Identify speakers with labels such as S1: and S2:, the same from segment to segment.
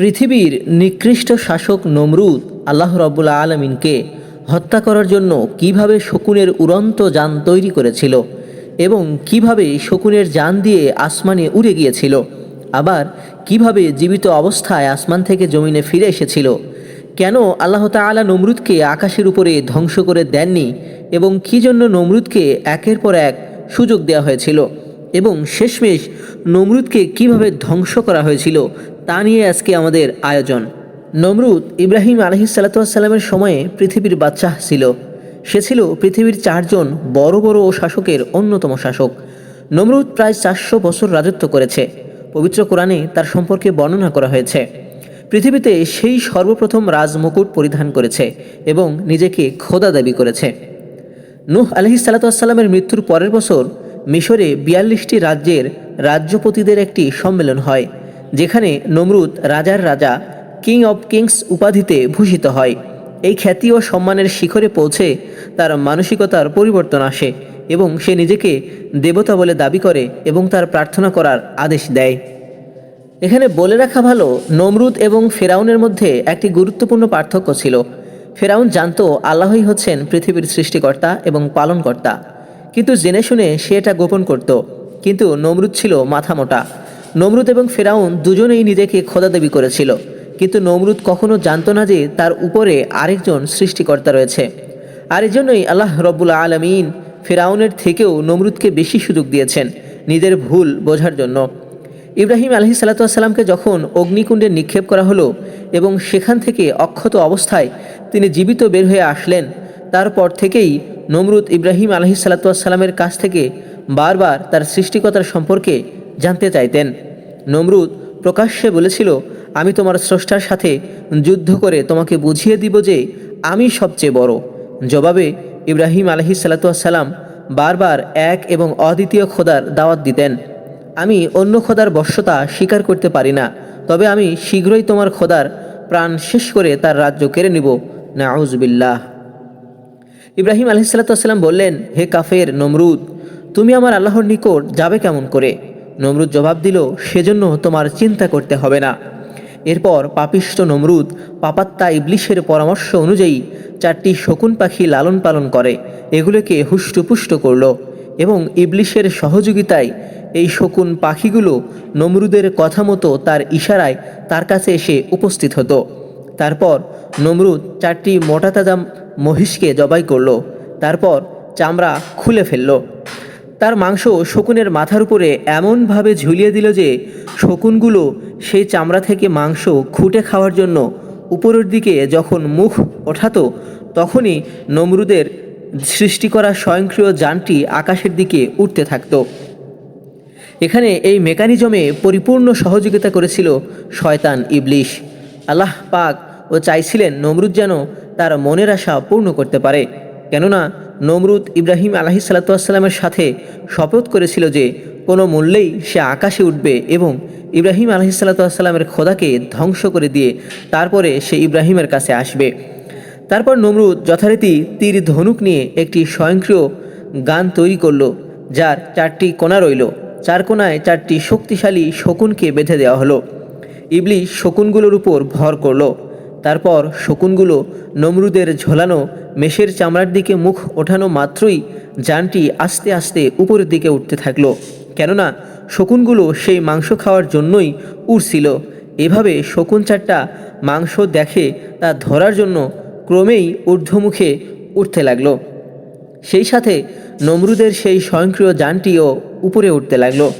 S1: পৃথিবীর নিকৃষ্ট শাসক নমরুদ আল্লাহ রব্বুল্লা আলমিনকে হত্যা করার জন্য কীভাবে শকুনের উড়ন্ত যান তৈরি করেছিল এবং কীভাবে শকুনের যান দিয়ে আসমানে উড়ে গিয়েছিল, আবার কীভাবে জীবিত অবস্থায় আসমান থেকে জমিনে ফিরে এসেছিল, কেন আল্লাহ তাআলা নমরুদকে আকাশের উপরে ধ্বংস করে দেননি এবং কী জন্য নমরুদকে একের পর এক সুযোগ দেওয়া হয়েছিল এবং শেষমেশ নমরুদকে কীভাবে ধ্বংস করা হয়েছিল তা নিয়ে আজকে আমাদের আয়োজন। নমরুদ ইব্রাহিম আলহিসাল্লামের সময়ে পৃথিবীর বাচ্চা ছিল। সে ছিল পৃথিবীর চারজন বড় বড় শাসকের অন্যতম শাসক। নমরুদ প্রায় চারশো বছর রাজত্ব করেছে। পবিত্র কোরআনে তার সম্পর্কে বর্ণনা করা হয়েছে। পৃথিবীতে সেই সর্বপ্রথম রাজমুকুট পরিধান করেছে এবং নিজেকে খোদা দাবি করেছে। নূহ আলহি সাল্লাতামের মৃত্যুর পরের বছর মিশরে বিয়াল্লিশটি রাজ্যের রাজ্যপতিদের একটি সম্মেলন হয়। যেখানে নমরুদ রাজার রাজা কিং অব কিংস উপাধিতে ভূষিত হয়। এই খ্যাতি ও সম্মানের শিখরে পৌঁছে তার মানসিকতার পরিবর্তন আসে এবং সে নিজেকে দেবতা বলে দাবি করে এবং তার প্রার্থনা করার আদেশ দেয়। এখানে বলে রাখা ভালো, নমরুদ এবং ফেরাউনের মধ্যে একটি গুরুত্বপূর্ণ পার্থক্য ছিল। ফেরাউন জানতো আল্লাহই হচ্ছেন পৃথিবীর সৃষ্টিকর্তা এবং পালনকর্তা। কিন্তু জেনে শুনে সে এটা গোপন করত। কিন্তু নমরুদ ছিল মাথা মোটা। নমরুদ এবং ফেরাউন দুজনেই নিজেকে খোদা দাবি করেছিল। কিন্তু নমরুদ কখনো জানতো না যে তার উপরে আরেকজন সৃষ্টিকর্তা রয়েছে। আর এজন্যই আল্লাহ রব্বুল আলমিন ফেরাউনের থেকেও নমরুদকে বেশি সুযোগ দিয়েছেন নিজের ভুল বোঝার জন্য। ইব্রাহিম আলহি সাল্লাতামকে যখন অগ্নিকুণ্ডে নিক্ষেপ করা হলো এবং সেখান থেকে অক্ষত অবস্থায় তিনি জীবিত বের হয়ে আসলেন, তারপর থেকেই নমরুদ ইব্রাহিম আলহি সাল্লাতামের কাছ থেকে বারবার তার সৃষ্টিকতার সম্পর্কে জানতে চাইতেন। নমরুদ প্রকাশ্যে বলেছিল, আমি তোমার স্রষ্টার সাথে যুদ্ধ করে তোমাকে বুঝিয়ে দিব যে আমি সবচেয়ে বড়। জবাবে ইব্রাহিম আলহি সাল্লাতাম বারবার এক এবং অদ্বিতীয় খোদার দাওয়াত দিতেন। আমি অন্য খোদার বশ্যতা স্বীকার করতে পারি না, তবে আমি শীঘ্রই তোমার খোদার প্রাণ শেষ করে তার রাজ্য কেড়ে নিব। নাউজবিল্লাহ। ইব্রাহিম আলহিসাল্লাম বললেন, হে কাফের নমরুদ, তুমি আমার আল্লাহর নিকট যাবে কেমন করে? নমরুদ জবাব দিল, সেজন্য তোমার চিন্তা করতে হবে না। এরপর পাপিষ্ট নমরুদ পাপাত্তা ইবলিশের পরামর্শ অনুযায়ী চারটি শকুন পাখি লালন পালন করে, এগুলোকে হুষ্টপুষ্ট করল এবং ইবলিশের সহযোগিতায় এই শকুন পাখিগুলো নমরুদের কথা মতো তার ইশারায় তার কাছে এসে উপস্থিত হতো। তারপর নমরুদ চারটি মোটা তাজা মহিষকে জবাই করল, তারপর চামড়া খুলে ফেলল। তার মাংস শকুনের মাথার উপরে এমনভাবে ঝুলিয়ে দিল যে শকুনগুলো সেই চামড়া থেকে মাংস খুঁটে খাওয়ার জন্য উপরের দিকে যখন মুখ ওঠাতো, তখনই নমরুদের সৃষ্টি করা স্বয়ংক্রিয় যানটি আকাশের দিকে উঠতে থাকত। এখানে এই মেকানিজমে পরিপূর্ণ সহযোগিতা করেছিল শয়তান ইবলিশ। আল্লাহ পাক ও চাইছিলেন নমরুদ যেন তার মনের আশা পূর্ণ করতে পারে। কেননা নমরুদ ইব্রাহিম আলাহি সাল্লাতামের সাথে শপথ করেছিল যে কোনো মূল্যেই সে আকাশে উঠবে এবং ইব্রাহিম আলহি সাল্লাতামের খোদাকে ধ্বংস করে দিয়ে তারপরে সে ইব্রাহিমের কাছে আসবে। তারপর নমরুদ যথারীতি তীর ধনুক নিয়ে একটি স্বয়ংক্রিয় গান তৈরি করল, যার চারটি কোণা রইল। চার কোনায় চারটি শক্তিশালী শকুনকে বেঁধে দেওয়া হলো। ইবলি শকুনগুলোর উপর ভর করল। তারপর শকুনগুলো নমরুদের ঝোলানো মেষের চামড়ার দিকে মুখ ওঠানো মাত্রই যানটি আস্তে আস্তে উপরের দিকে উঠতে থাকল। কেননা শকুনগুলো সেই মাংস খাওয়ার জন্যই উড়ছিল। এভাবে শকুন চারটা মাংস দেখে তা ধরার জন্য ক্রমেই ঊর্ধ্বমুখে উঠতে লাগল। সেই সাথে নমরুদের সেই স্বয়ংক্রিয় যানটিও উপরে উঠতে লাগল।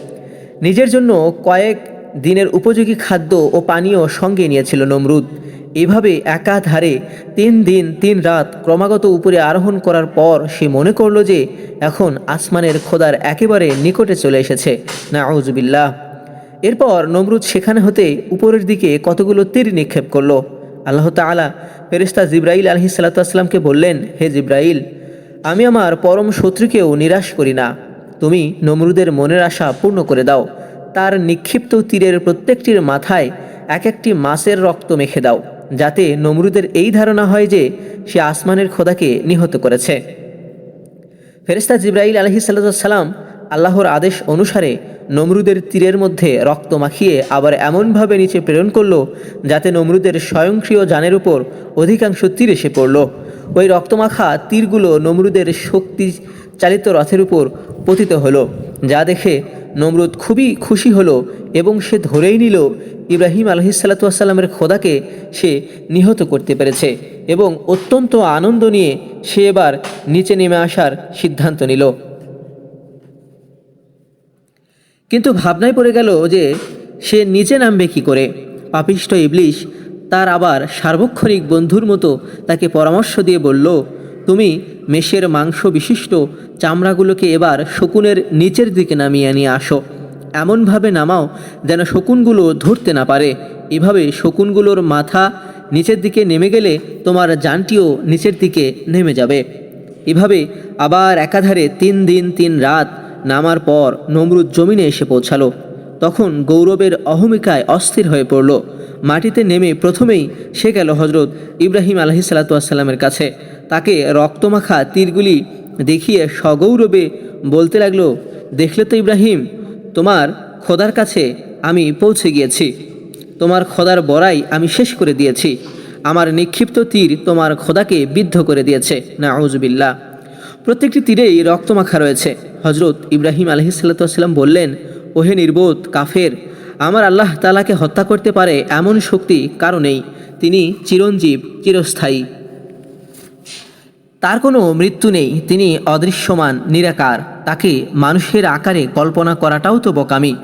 S1: নিজের জন্য কয়েক দিনের উপযোগী খাদ্য ও পানীয় সঙ্গে নিয়েছিল নমরুদ। এভাবে একাধারে তিন দিন, তিন রাত ক্রমাগত উপরে আরোহণ করার পর সে মনে করল যে এখন আসমানের খোদার একেবারে নিকটে চলে এসেছে। না আউজবিল্লাহ এরপর নমরুদ সেখানে হতে উপরের দিকে কতগুলো তীর নিক্ষেপ করল। আল্লাহ তালা ফেরিস্তা জিব্রাইল আলহি সাল্লাতামকে বললেন, হে জিব্রাইল, আমি আমার পরম শত্রুকেও নিরাশ করি না। তুমি নমরুদের মনের আশা পূর্ণ করে দাও। তার নিক্ষিপ্ত তীরের প্রত্যেকটির মাথায় এক একটি মাছের রক্ত মেখে দাও। যাতে নমরুদের এই ধারণা হয় যে সে আসমানের খোদাকে নিহত করেছে। ফেরেস্তা জিব্রাইল আলহি সাল্লাম আল্লাহর আদেশ অনুসারে নমরুদের তীরের মধ্যে রক্ত মাখিয়ে আবার এমনভাবে নিচে প্রেরণ করল যাতে নমরুদের স্বয়ংক্রিয় যানের উপর অধিকাংশ তীর এসে পড়ল। ওই রক্তমাখা তীরগুলো নমরুদের শক্তি চালিত রথের উপর পতিত হলো, যা দেখে নমরুদ খুবই খুশি হলো এবং সে ধরেই নিল ইব্রাহিম আলহিসাল্লাতুয়াসাল্লামের খোদাকে সে নিহত করতে পেরেছে এবং অত্যন্ত আনন্দ নিয়ে সে এবার নিচে নেমে আসার সিদ্ধান্ত নিল। কিন্তু ভাবনায় পড়ে গেল যে সে নিচে নামবে কী করে? পাপিষ্ট ইবলিশ তার আবার সার্বক্ষণিক বন্ধুর মতো তাকে পরামর্শ দিয়ে বলল, তুমি মেষের মাংস বিশিষ্ট চামড়াগুলোকে এবার শকুনের নিচের দিকে নামিয়ে নিয়ে আসো। এমনভাবে নামাও যেন শকুনগুলো ধরতে না পারে। এভাবে শকুনগুলোর মাথা নিচের দিকে নেমে গেলে তোমার যানটিও নিচের দিকে নেমে যাবে। এভাবে আবার একাধারে তিন দিন তিন রাত নামার পর নমরুদ জমিনে এসে পৌঁছালো। তখন গৌরবের অহমিকায় অস্থির হয়ে পড়ল। মাটিতে নেমে প্রথমেই সে গেল হজরত ইব্রাহিম আলহি সাল্লাতুয়াসাল্লামের কাছে। তাকে রক্তমাখা তীরগুলি দেখিয়ে সগৌরবে বলতে লাগল, দেখলে তো ইব্রাহিম তোমার খোদার কাছে আমি পৌঁছে গিয়েছি। তোমার খোদার বড়াই আমি শেষ করে দিয়েছি। আমার নিক্ষিপ্ত তীর তোমার খোদাকে বিদ্ধ করে দিয়েছে। না আউজবিল্লা প্রত্যেকটি তীরেই রক্তমাখা রয়েছে। হজরত ইব্রাহিম আলহিসাল্লাম বললেন, ওহে নির্বোধ কাফের, আমার আল্লাহ তালাকে হত্যা করতে পারে এমন শক্তি কারণেই তিনি চিরঞ্জীব, চিরস্থায়ী। তার কোনো মৃত্যু নেই, তিনি অদৃশ্যমান, নিরাকার। তাকে মানুষের আকারে কল্পনা করাটাও তো বোকামি।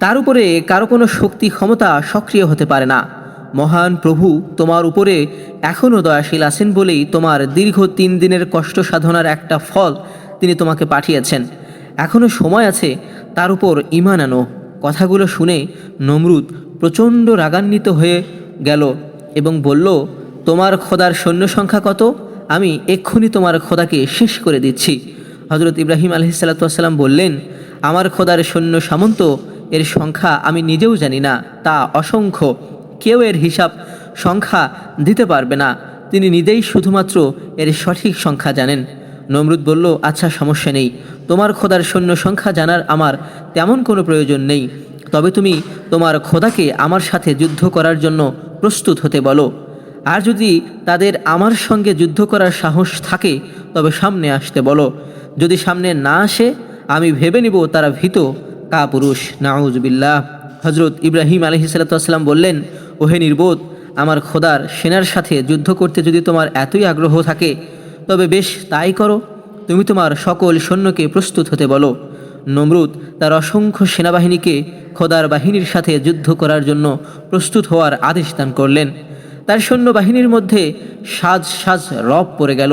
S1: তার উপরে কারও কোনো শক্তি, ক্ষমতা সক্রিয় হতে পারে না। মহান প্রভু তোমার উপরে এখনও দয়াশীল আছেন বলেই তোমার দীর্ঘ তিন দিনের কষ্ট সাধনার একটা ফল তিনি তোমাকে পাঠিয়েছেন। এখনও সময় আছে তার উপর ইমান আনো। কথাগুলো শুনে নমরুদ প্রচণ্ড রাগান্বিত হয়ে গেল এবং বলল, তোমার খোদার সৈন্য সংখ্যা কত? আমি এক্ষুনি তোমার খোদাকে শেষ করে দিচ্ছি। হজরত ইব্রাহিম আলহিসাল্লাম বললেন, আমার খোদার সৈন্য সামন্ত, এর সংখ্যা আমি নিজেও জানি না, তা অসংখ্য। কেউ এর হিসাব সংখ্যা দিতে পারবে না। তিনি নিজেই শুধুমাত্র এর সঠিক সংখ্যা জানেন। নমরুদ বলল আচ্ছা সমস্যা নেই। তোমার খোদার সৈন্য সংখ্যা জানার আমার তেমন কোনো প্রয়োজন নেই। তবে তুমি তোমার খোদাকে আমার সাথে যুদ্ধ করার জন্য প্রস্তুত হতে বলো। আর যদি তাদের আমার সঙ্গে যুদ্ধ করার সাহস থাকে, তবে সামনে আসতে বলো। যদি সামনে না আসে, আমি ভেবে নিব তারা ভীত। কা পুরুষ নাউজবিল্লাহ। হজরত ইব্রাহিম আলহিসাল্লাম বললেন, ওহে নির্বোধ, আমার খোদার সেনার সাথে যুদ্ধ করতে যদি তোমার এতই আগ্রহ থাকে, তবে বেশ তাই করো। তুমি তোমার সকল সৈন্যকে প্রস্তুত হতে বলো। নমরুদ, তার অসংখ্য সেনাবাহিনীকে খোদার বাহিনীর সাথে যুদ্ধ করার জন্য প্রস্তুত হওয়ার আদেশ দান করলেন। তার সৈন্যবাহিনীর মধ্যে সাজ সাজ রব পড়ে গেল।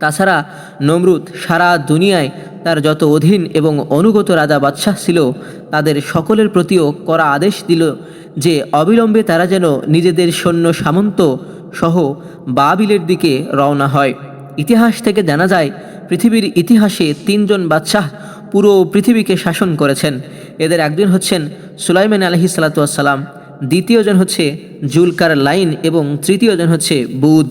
S1: তাছাড়া নমরুদ সারা দুনিয়ায় তার যত অধীন এবং অনুগত রাজা বাদশাহ ছিল, তাদের সকলের প্রতিও করা আদেশ দিল যে অবিলম্বে তারা যেন নিজেদের সৈন্য সামন্ত সহ বাবিলের দিকে রওনা হয়। ইতিহাস থেকে জানা যায়, পৃথিবীর ইতিহাসে তিনজন বাদশাহ পুরো পৃথিবীকে শাসন করেছেন। এদের একজন হচ্ছেন সুলাইমান আলহি সালাতাম দ্বিতীয়জন হচ্ছে জুলকার লাইন এবং তৃতীয়জন হচ্ছে বুধ।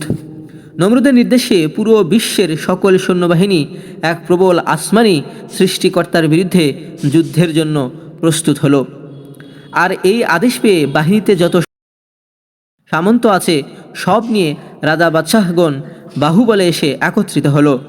S1: নমরুদের নির্দেশে পুরো বিশ্বের সকল সৈন্যবাহিনী এক প্রবল আসমানি সৃষ্টিকর্তার বিরুদ্ধে যুদ্ধের জন্য প্রস্তুত হলো। আর এই আদেশ পেয়ে বাহিনীতে যত সামন্ত আছে, সব নিয়ে রাজা বাদশাহগণ বাহুবলে এসে একত্রিত হলো।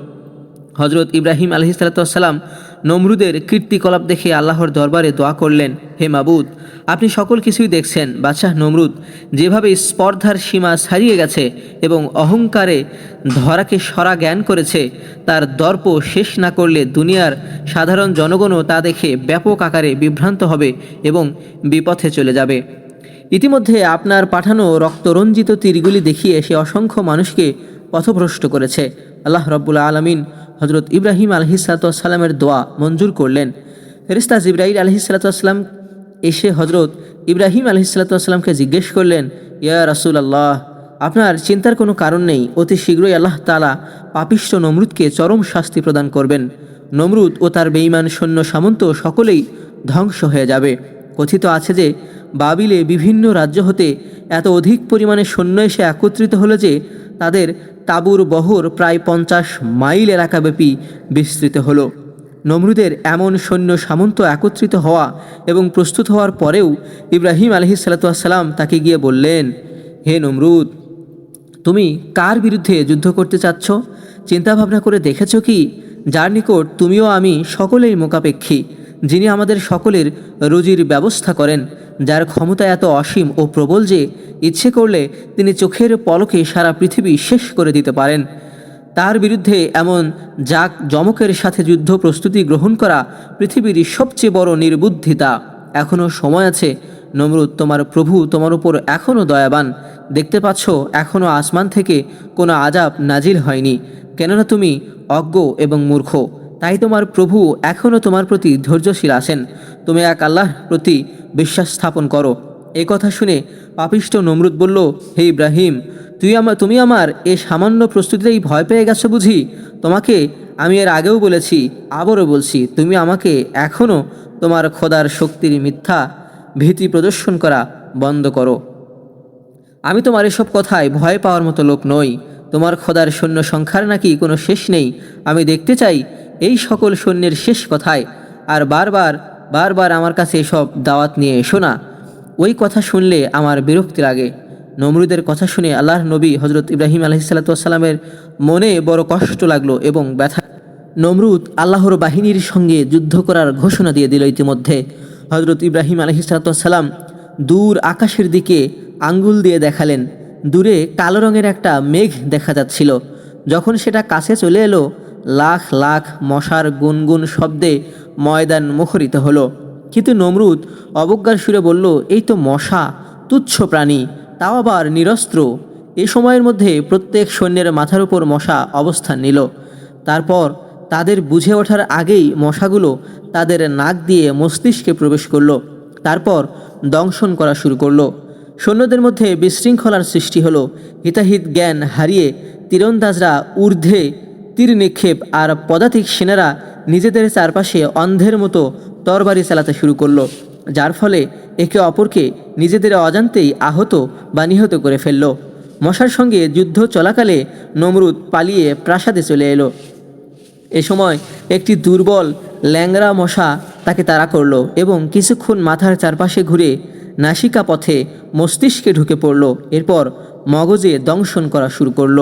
S1: হজরত ইব্রাহিম আলহিসাল্লাম নমরুদের কীর্তিকলাপ দেখে আল্লাহর দরবারে দোয়া করলেন, হে মাবুদ, আপনি সকল কিছুই দেখছেন, বাদশাহ নমরুদ। যেভাবে স্পর্ধার সীমা ছাড়িয়ে গেছে এবং অহংকারে ধরাকে সরা জ্ঞান করেছে, তার দর্প শেষ না করলে দুনিয়ার সাধারণ জনগণও তা দেখে ব্যাপক আকারে বিভ্রান্ত হবে এবং বিপথে চলে যাবে। ইতিমধ্যে আপনার পাঠানো রক্তরঞ্জিত তীরগুলি দেখিয়ে সে অসংখ্য মানুষকে পথভ্রষ্ট করেছে। আল্লাহ রব্বুল আলমিন হজরত ইব্রাহিম আলহিসাল্লামের দোয়া মঞ্জুর করলেন। ফেরিস্তা জিব্রাহিল আলহিসাল্লাম এসে হজরত ইব্রাহিম আলহিসাল্লামকে জিজ্ঞেস করলেন, ইয়া রাসুল আল্লাহ আপনার চিন্তার কোনো কারণ নেই? অতি শীঘ্রই আল্লাহ তালা পাপিষ্ট নমরুদকে চরম শাস্তি প্রদান করবেন। নমরুদ ও তার বেঈমান সৈন্য সামন্ত সকলেই ধ্বংস হয়ে যাবে। কথিত আছে যে, বাবিলে বিভিন্ন রাজ্য হতে এত অধিক পরিমাণে সৈন্য এসে একত্রিত হলো যে, তাদের তাঁবুর বহর প্রায় পঞ্চাশ মাইল এলাকাব্যাপী বিস্তৃত হলো। নমরুদের এমন সৈন্য সামন্ত একত্রিত হওয়া এবং প্রস্তুত হওয়ার পরেও ইব্রাহিম আলহি সাল্লাতাম তাকে গিয়ে বললেন, হে নমরুদ, তুমি কার বিরুদ্ধে যুদ্ধ করতে চাচ্ছ? চিন্তাভাবনা করে দেখেছ কি? যার নিকট তুমিও আমি সকলেই মোকাপেক্ষী যিনি আমাদের সকলের রুজির ব্যবস্থা করেন, যার ক্ষমতা এত অসীম ও প্রবল যে ইচ্ছে করলে তিনি চোখের পলকে সারা পৃথিবী শেষ করে দিতে পারেন। তার বিরুদ্ধে এমন জাক জমকের সাথে যুদ্ধ প্রস্তুতি গ্রহণ করা পৃথিবীর সবচেয়ে বড় নির্বুদ্ধিতা। এখনও সময় আছে, নমরুদ, তোমার প্রভু তোমার উপর এখনও দয়াবান। দেখতে পাচ্ছ এখনও আসমান থেকে কোনো আজাব নাজিল হয়নি। কেননা তুমি অজ্ঞ এবং মূর্খ। তাই তোমার প্রভু এখনও তোমার প্রতি ধৈর্যশীল আছেন। তুমি এক আল্লাহর প্রতি বিশ্বাস স্থাপন করো। এ কথা শুনে পাপিষ্ট নমরুদ বলল, হে ইব্রাহিম, তুই আমার তুমি আমার এ সামান্য প্রস্তুতিতেই ভয় পেয়ে গেছো বুঝি? তোমাকে আমি এর আগেও বলেছি, আবারও বলছি, তুমি আমাকে এখনও তোমার খোদার শক্তির মিথ্যা ভীতি প্রদর্শন করা বন্ধ করো। আমি তোমার এসব কথায় ভয় পাওয়ার মতো লোক নই। তোমার খোদার সৈন্য সংখ্যার নাকি কোনো শেষ নেই। আমি দেখতে চাই এই সকল সৈন্যের শেষ কথায় আর বারবার বারবার আমার কাছে এসব দাওয়াত নিয়ে এসো না। ওই কথা শুনলে আমার বিরক্তি লাগে। নমরুদের কথা শুনে আল্লাহর নবী হজরত ইব্রাহিম আলহিসাল্লামের মনে বড় কষ্ট লাগল এবং ব্যথা নমরুদ আল্লাহর বাহিনীর সঙ্গে যুদ্ধ করার ঘোষণা দিয়ে দিল ইতিমধ্যে। হজরত ইব্রাহিম আলহিসাল্লাম দূর আকাশের দিকে আঙ্গুল দিয়ে দেখালেন। দূরে কালো রঙের একটা মেঘ দেখা যাচ্ছিল। যখন সেটা কাছে চলে এলো লাখ লাখ মশার গুনগুন শব্দে ময়দান মুখরিত হলো। কিন্তু নমরুদ অবজ্ঞার সুরে বলল, এই তো মশা, তুচ্ছ প্রাণী, তাও আবার নিরস্ত্র। এ সময়ের মধ্যে প্রত্যেক সৈন্যের মাথার উপর মশা অবস্থান নিল। তারপর তাদের বুঝে ওঠার আগেই মশাগুলো তাদের নাক দিয়ে মস্তিষ্কে প্রবেশ করল। তারপর দংশন করা শুরু করল। সৈন্যদের মধ্যে বিশৃঙ্খলার সৃষ্টি হলো। হিতাহিত জ্ঞান হারিয়ে তীরন্দাজরা ঊর্ধ্বে তীর নিক্ষেপ আর পদাতিক সেনারা নিজেদের চারপাশে অন্ধের মতো তরবারি চালাতে শুরু করল, যার ফলে একে অপরকে নিজেদের অজান্তেই আহত বা নিহত করে ফেলল। মশার সঙ্গে যুদ্ধ চলাকালে নমরুদ পালিয়ে প্রাসাদে চলে এলো। এ সময় একটি দুর্বল ল্যাংরা মশা তাকে তাড়া করল এবং কিছুক্ষণ মাথার চারপাশে ঘুরে নাসিকা পথে মস্তিষ্কে ঢুকে পড়ল। এরপর মগজে দংশন করা শুরু করল।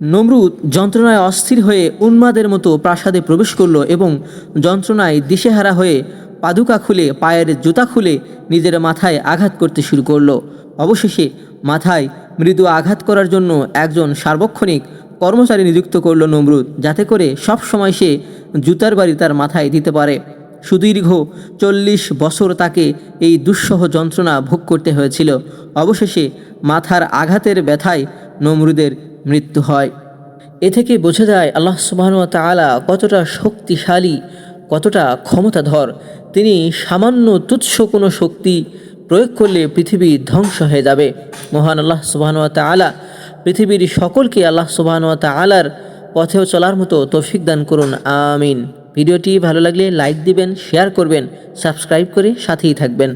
S1: নমরুদ যন্ত্রণায় অস্থির হয়ে উন্মাদের মতো প্রাসাদে প্রবেশ করল এবং যন্ত্রণায় দিশেহারা হয়ে পাদুকা খুলে, পায়ের জুতা খুলে নিজের মাথায় আঘাত করতে শুরু করল। অবশেষে মাথায় মৃদু আঘাত করার জন্য একজন সার্বক্ষণিক কর্মচারী নিযুক্ত করল নমরুদ, যাতে করে সব সময় সে জুতার বাড়ি তার মাথায় দিতে পারে। সুদীর্ঘ চল্লিশ বছর তাকে এই দুঃসহ যন্ত্রণা ভোগ করতে হয়েছিল। অবশেষে মাথার আঘাতের ব্যথায় নমরুদের মৃত্যু হয়। এ থেকে বোঝা যায় আল্লাহ সুবাহন তালা কতটা শক্তিশালী, কতটা ক্ষমতাধর। তিনি সামান্য তুচ্ছ কোনো শক্তি প্রয়োগ করলে পৃথিবী ধ্বংস হয়ে যাবে। মহান আল্লাহ সুবাহন তালা পৃথিবীর সকলকে আল্লাহ সুবাহন তালার পথেও চলার মতো তৌফিক দান করুন। আমিন। ভিডিওটি ভালো লাগলে লাইক দিবেন, শেয়ার করবেন, সাবস্ক্রাইব করে সাথেই থাকবেন।